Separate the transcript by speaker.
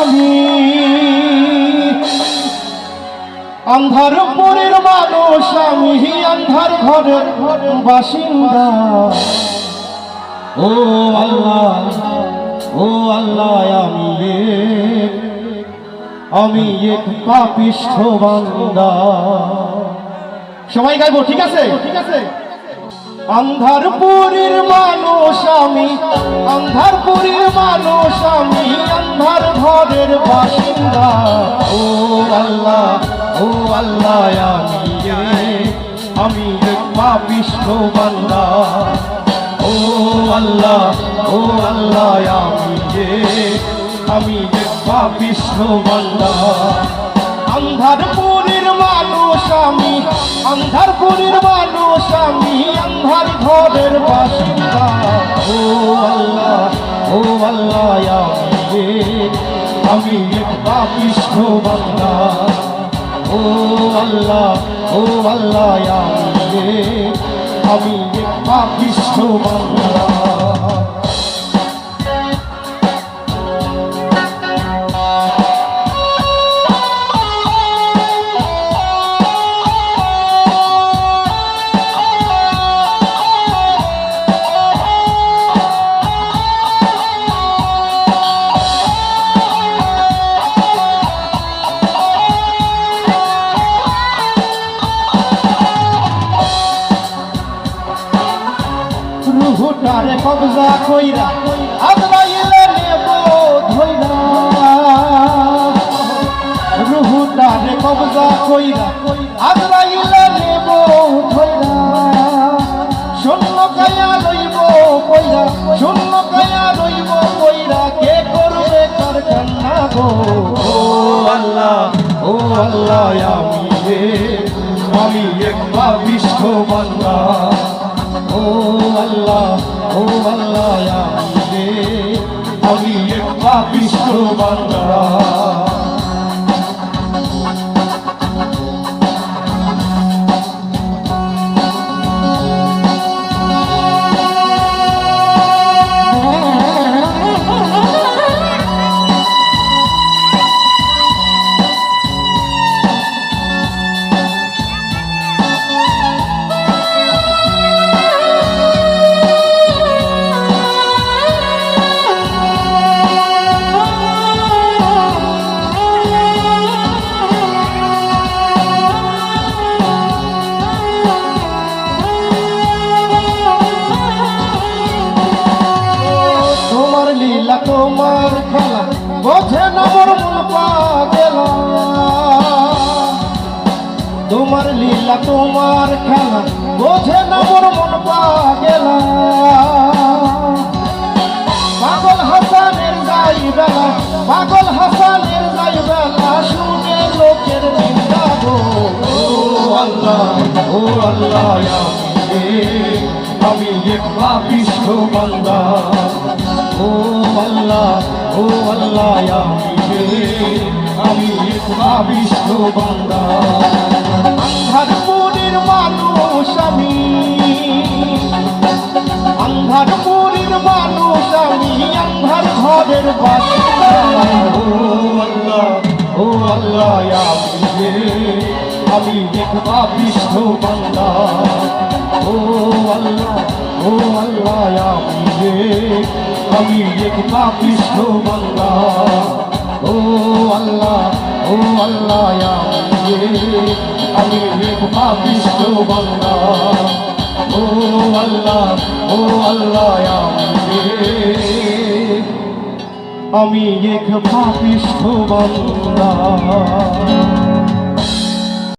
Speaker 1: আমি আন্ধার পরের মানুষ, আমি আন্ধার ঘরের বাসিন্দা। ও আল্লাহ ও আল্লাহ, আমি আমি এক পাপিষ্ঠ বান্দা। সবাই গাইবো ঠিক আছে ঠিক আছে? আন্ধারপুরের মানুষ আমি আন্ধারপুরের মানুষ আমি আন্ধার ঘরের বাসিন্দা। ও আল্লাহ ও আল্লাহ আমি আমি এক পাপিষ্ঠ বান্দা। ও আল্লাহ ও আল্লাহ আমি এক, আমি এক পাপিষ্ঠ বান্দা। আন্ধারপুরের মানুষ আমি আন্ধারপুরের মানুষ ঘরের বাসিন্দা। ও আল্লাহ ও আল্লাহ আমি এক, পাপিষ্ঠ বান্দা। ও আল্লাহ ও আল্লাহ আমি এক পাপিষ্ঠ বান্দা। রুহুটারে কবজা কইরা, আজরাইলে নেব ধইরা রুহুটারে কবজা কইরা, আজরাইলে নেব ধইরা শূন্য কায়া রইব কইরা শূন্য কায়া রইব কইরা কে করবে কার কান্না গো? ও আল্লাহ ও আল্লাহ, আমি আমি এক পাপিষ্ঠ বান্দা ও আল্লাহ ও আল্লাহ আমি এক বান্দা তোমার খেলা বোঝে না মোর মন পাগেলা। তোমার লীলা, তোমার খেলা বোঝে না মোর মন পাগেলা। পাগল হাসানের যাই বেলা, পাগল হাসানের যাই বেলা, শুনে লোকের নিন্দা গো। আল্লাহ, ও আমি এক পাপিষ্ঠ বান্দা। ও আল্লাহ ও আল্লাহ আমি আমি পাপিষ্ঠ বান্দা। আন্ধারপুরের মানুষ আমি আন্ধারপুরের মানুষ আমি, আন্ধার ঘরের বাসিন্দা। ও আল্লাহ ও আল্লাহ আমি আমি এক বান্দা। ও আল্লাহ ও আল্লাহ আমি আমি এক পাপিষ্ঠ বান্দা ও আল্লাহ ও আল্লাহ আমি এক, আমি এক পাপিষ্ঠ বান্দা ও আল্লাহ ও আল্লাহ আমি এক, পাপিষ্ঠ বান্দা